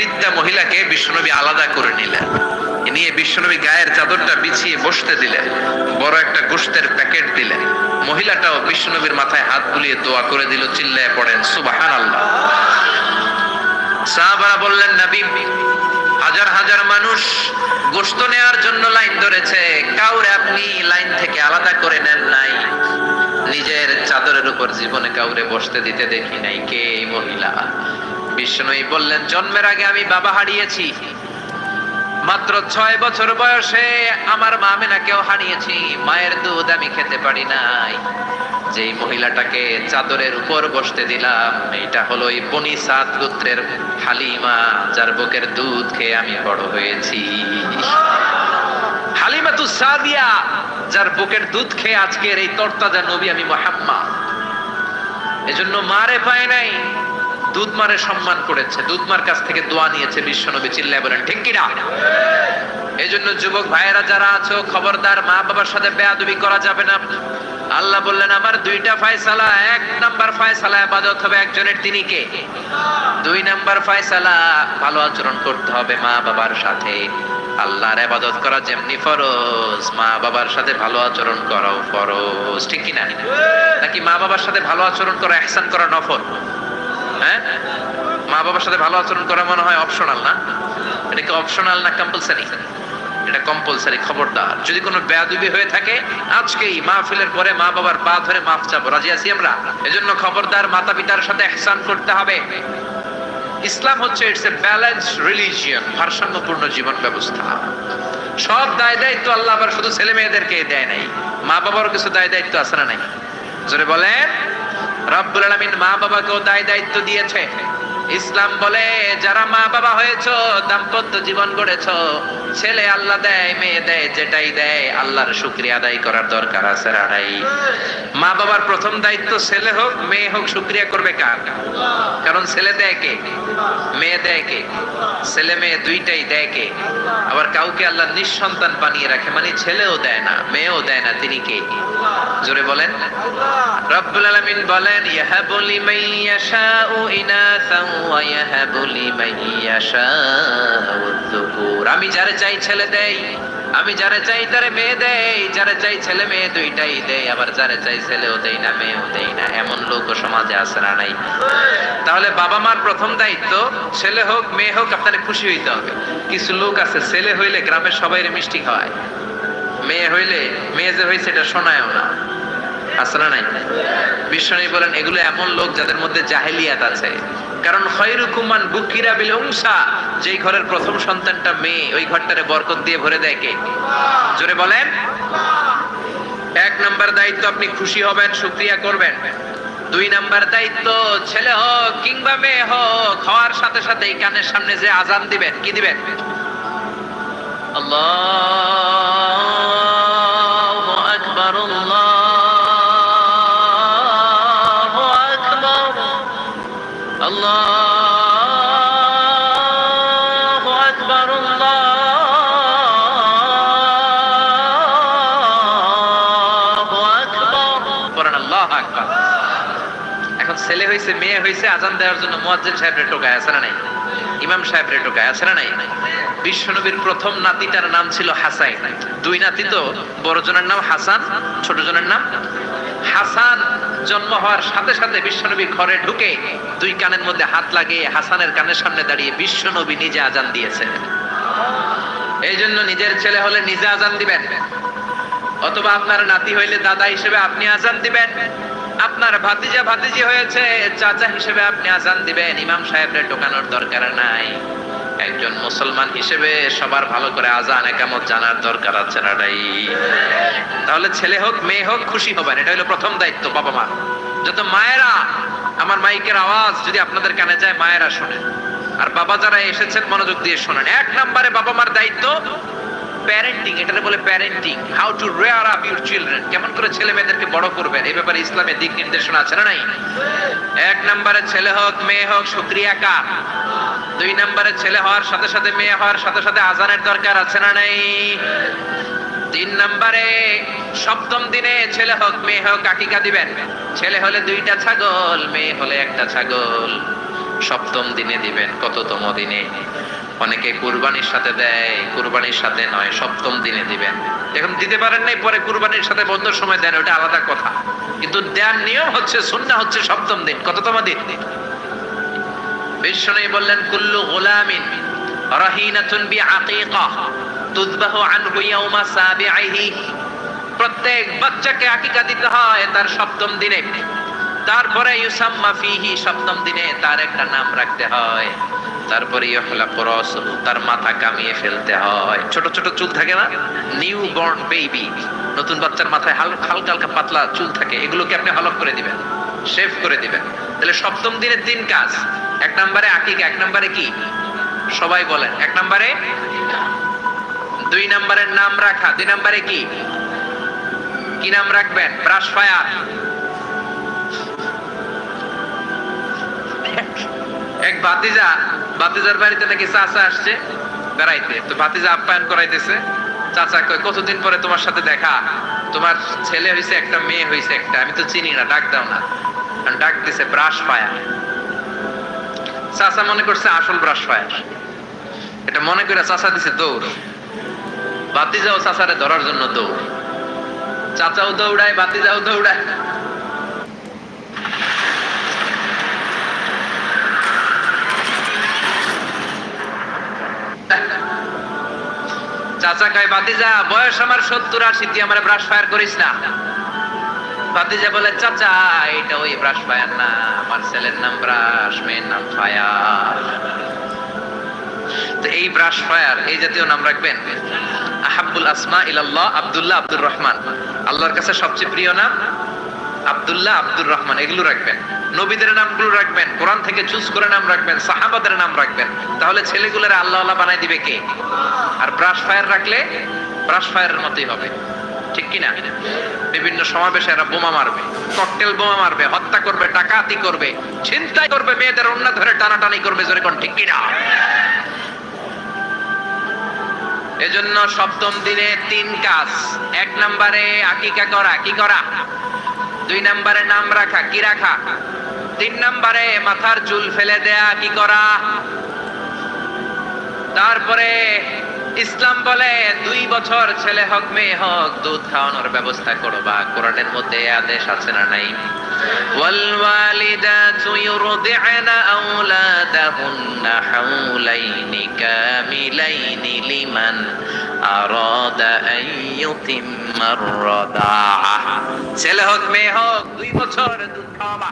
বৃদ্ধা মহিলাকে বিশ্বনবী আলাদা করে নিলেন। নিয়ে বিশ্বনবী গায়ের চাদরটা বিছিয়ে বসতে দিলেন, বড় একটা গোস্তের প্যাকেট দিলেন। মহিলাটাও বিশ্বনবীর মাথায় হাত বুলিয়ে দোয়া করে দিল, চিল্লায় পড়েন সুবাহান আল্লাহ সাহাবারা বললেন, নবী, হাজার হাজার মানুষ গোস্ত নেওয়ার জন্য লাইন ধরেছে, কাউরে আপনি লাইন থেকে আলাদা করে নেন নাই। নিজের চাদরের উপর জীবনে কাউরে বসতে দিতে দেখি নাই, কে মহিলা? বিষ্ণুই বললেন, জন্মের আগে আমি বাবা হারিয়েছি। মাত্র ছয় বছর বয়সে আমার মা মেনাকেও হারিয়েছি। মায়ের দুধ আমি খেতে পারি নাই। যেই মহিলাটাকে চাদরের উপর বসতে দিলাম, এটা হলো এই বনি সাত গোত্রের হালিমা, যার বুকের দুধ খেয়ে আমি বড় হয়েছি। হালিমা তু সাদিয়া, যার বুকের দুধ খেয়ে আজকের এই তরতাজা নবী আমি মোহাম্মদ। এজন্য মারে পায় নাই। দুধ মারে সম্মান করেছে দুধ মার কাছ থেকে দোয়া নিয়েছে বিশ্ব নবী চিল্লায় বলেন, ঠিক কিনা? এই জন্য যুবক ভাইয়েরা যারা আছো, খবরদার মা বাবার সাথে বেয়াদবি করা যাবে না। আল্লাহ বললেন, আমার দুইটা ফয়সালা, এক নাম্বার ফয়সালা ইবাদত হবে একজনের, তিনি কে? দুই নাম্বার ফয়সালা, ভালো আচরণ করতে হবে মা বাবার সাথে। আল্লাহর ইবাদত করা যেমনি ফরজ মা বাবার সাথে ভালো আচরণ করাও ফরজ, ঠিক কিনা? নাকি মা বাবার সাথে ভালো আচরণ করা ইহসান করা নফল? হ্যাঁ? মা বাবার সাথে ভালো আচরণ করা মনে হয় অপশনাল না। এটা কি অপশনাল না কম্পালসারি এটা কম্পালসারি খবরদার। যদি কোনো বেয়াদবি হয়ে থাকে, আজকেই মাহফিলের পরে মা বাবার পা ধরে মাফ চাবো। রাজি আছি আমরা? এজন্য খবরদার মাতা পিতার সাথে এহসান করতে হবে। ইসলাম হচ্ছে ইটস এ ব্যালেন্স রিলিজিয়ন ভারসাম্যপূর্ণ জীবন ব্যবস্থা। সব দায় দায়িত্ব আল্লাহ আবার শুধু ছেলে মেয়েদেরকে দেয় নাই। মা বাবারও কিছু দায় দায়িত্ব আছে না নাই? জোরে বলেন। রব্বুল আলামিন মা বাবাকেও দায় দায়িত্ব দিয়েছে। ইসলাম বলে, যারা মা বাবা হয়েছো, দাম্পত্য জীবন গড়েছো, ছেলে আল্লাহ দেয়, মেয়ে দেয়, যেটাই দেয়, আল্লাহর শুক্রিয়া আদায় করার দরকার আছে রানাই মা বাবার প্রথম দায়িত্ব ছেলে হোক, মেয়ে হোক, শুক্রিয়া করবে কার? কারণ ছেলে দেয় কে? মেয়ে দেয় কে? ছেলে মেয়ে দুইটাই দেয় কে? আবার কাউকে আল্লাহ নিঃসন্তান বানিয়ে রাখে মানে ছেলেও দেয় না, মেয়েও দেয় না, তিনি কে? জোরে বলেন। রব্বুল আলামিন বলেন, ইয়াহাবু লিমান ইয়াশাউ ইনাসান ইয়াশাউ আমি যারে চাই ছেলে দেই, আমি যারে চাই তারে মেয়ে দেই, যারে চাই ছেলে মেয়ে দুইটাই দেই, আবার যারে চাই ছেলেও দেই না, মেয়েও দেই না, এমন লোক সমাজে আছে না নাই। তাহলে বাবা মার প্রথম দায়িত্ব, ছেলে হোক, মেয়ে হোক, আপনার খুশি হইতে হবে। কিছু লোক আছে, ছেলে হইলে গ্রামের সবাই মিষ্টি খাওয়ায়। মেয়ে হইলে, মেয়ে যে হয়েছে এটা শোনায়ও না। না নাই? বিশ্বনী বলেন, এগুলো এমন লোক যাদের মধ্যে জাহেলিয়াত আছে। কারণ খয়রুকুমান বুকিরা বিল উংসা যেই ঘরের প্রথম সন্তানটা মেয়ে, ওই ঘরটারে বরকত দিয়ে ভরে দেয় কে? জোরে বলেন। এক নাম্বার দায়িত্ব আপনি খুশি হবেন, শুক্রিয়া করবেন। দুই নাম্বার দায়িত্ব, ছেলে হোক কিংবা মেয়ে হোক, হওয়ার সাথে সাথে এই কানের সামনে যে আজান দিবেন, কি দিবেন? আল্লাহু। এখন ছেলে হয়েছে মেয়ে হয়েছে আজান দেওয়ার জন্য মুয়াজ্জিন সাহেবের টোকায় আছে না নাই? ইমাম সাহেবের টোকায় আছে না নাই? বিশ্বনবীর প্রথম নাতিটার নাম ছিল হাসাইন দুই নাতি তো, বড় জনের নাম হাসান, ছোট জনের নাম হাসান। জন্ম হওয়ার সাথে সাথে বিশ্বনবী ঘরে ঢুকে দুই কানের মধ্যে হাত লাগিয়ে হাসানের কানের সামনে দাঁড়িয়ে বিশ্বনবী নিজে আজান দিয়েছে এই জন্য নিজের ছেলে হলে নিজে আজান দিবেন। অথবা আপনার নাতি হইলে দাদা হিসেবে আপনি আজান দিবেন। আপনার ভাতিজা ভাতিজি হয়েছে, চাচা হিসেবে আপনি আজান দিবেন। ইমাম সাহেবরে টোকানোর দরকার নাই। একজন মুসলমান হিসেবে সবার ভালো করে আজান, একামত জানার দরকার আছে না তাহলে ছেলে হোক, মেয়ে হোক, খুশি হবেন। এটা হলো প্রথম দায়িত্ব, বাবা মা। যত মায়েরা, আমার মাইকের আওয়াজ যদি আপনাদের কানে যায়, মায়েরা শোনেন। আর বাবা যারা এসেছেন, মনোযোগ দিয়ে শোনেন। এক নম্বরে বাবা মার দায়িত্ব প্যারেন্টিং এটাকে বলে parenting how to rear up your children কেমন করে ছেলে মেয়েদেরকে বড় করবেন, এই ব্যাপারে ইসলামের দিক নির্দেশনা আছে না নাই? এক নম্বরে ছেলে হোক, মেয়ে হোক শুক্রিয়া কার? দুই নম্বরে ছেলে হওয়ার সাথে সাথে মেয়ে হওয়ার সাথে সাথে আজানের দরকার আছে না নাই? তিন নম্বরে, সপ্তম দিনে ছেলে হোক, মেয়ে হোক, আকিকা দিবেন। ছেলে হলে দুইটা ছাগল, মেয়ে হলে একটা ছাগল। সপ্তম দিনে দিবেন, কততম দিনে? অনেকে কুরবানির সাথে দেয়, কুরবানির সাথে নয়, সপ্তম দিনে দিবেন এখন দিতে পারেন নাই, পরে কুরবানির সাথে বন্ধের সময় দেন, ওটা আলাদা কথা। কিন্তু দেওয়ার নিয়ম হচ্ছে সুন্না হচ্ছে সপ্তম দিন, কততম দিন? বিশ্বনবী বললেন, কুল্লু গোলামিন সাবিআইহি। প্রত্যেক বাচ্চাকে আকিকা দিতে হয় তার সপ্তম দিনে। তারপরে ইউসাম্মা ফিহি সপ্তম দিনে তার একটা নাম রাখতে হয়। তারপরে তার মাথা কামিয়ে ফেলতে হয়। ছোট ছোট চুল থাকে না? নিউ বর্ন বেবি নতুন বাচ্চার মাথায় হালকা হালকা হালকা পাতলা চুল থাকে। এগুলোকে আপনি হলক করে দিবেন শেভ করে দিবেন। তাহলে সপ্তম দিনের তিন কাজ। এক নম্বরে আকিকা, এক নম্বরে কি? সবাই বলেন, এক নম্বরে দুই নম্বরের নাম রাখা। দুই নম্বরে কি? কি নাম রাখবেন? Brush fire. এক বাতিজা বাতিজার বাড়িতে নাকি চাচা আসছে বেড়াইতে। তো বাতিজা আপ্যায়ন করাইতেছে। চাচা কয়, কতদিন পরে তোমার সাথে দেখা? তোমার ছেলে হয়েছে একটা, মেয়ে হয়েছে একটা। আমি তো চিনি না, ডাক দাও না। ডাক দিছে, ব্রাশ ফায়ার চাচা মনে করছে আসল ব্রাশ ফায়ার এটা মনে করে চাচা দিছে দৌড়। বাতিজাও চাচারে ধরার জন্য দৌড়। চাচাও দৌড়ায় বাতিজাও দৌড়ায়। চাচা কয় বাতিজা বয়স আমার সত্তর আশি, তুই আমার ব্রাশ ফায়ার করিস না। বাতিজা বলে, চাচা এটা ওই ব্রাশ ফায়ার না, আমার ছেলের নাম ব্রাশ মেয়ের নাম ফায়ার তো এই ব্রাশ ফায়ার এই জাতীয় নাম রাখবেন, আহাবুল আসমা ইলাল্লাহ আব্দুল্লাহ আব্দুর রহমান। আল্লাহর কাছে সবচেয়ে প্রিয় নাম আব্দুল্লাহ আব্দুর রহমান, এগুলো রাখবেন। নবীদের নামগুলো রাখবেন, কোরআন থেকে চুজ করে নাম রাখবেন, সাহাবাদের নাম রাখবেন। তাহলে ছেলেগুলোর আল্লাহ আল্লাহ বানাই দিবে কে? আর ব্রাশ ফায়ার রাখলে ব্রাশ ফায়ারের মতোই হবে। ঠিক কি না বিভিন্ন সমাবেশে এরা বোমা মারবে ককটেল বোমা মারবে, হত্যা করবে, ডাকাতি করবে চিন্তাই করবে, মেয়েদের অন্য ধরে টানাটানি করবে, জোরে কোন ঠিক কি না এজন্য সপ্তম দিনে তিন কাজ। এক নম্বরে আকিকা করা, কি করা? দুই নম্বরে নাম রাখা কি রাখা তিন নম্বরে মাথার চুল ফেলে দেয়া কি করা তারপরে ইসলাম বলে দুই বছর ছেলে হোক মেয়ে হোক দুধ খাওয়ানোর ব্যবস্থা করবা কোরআনের মধ্যে এ আদেশ আছে না নাই والوالدات يرضعن أولادهن حولين كاملين لمن أراد أن يتم الرضاعة سلهك ميهوك دوي بچور دود كاما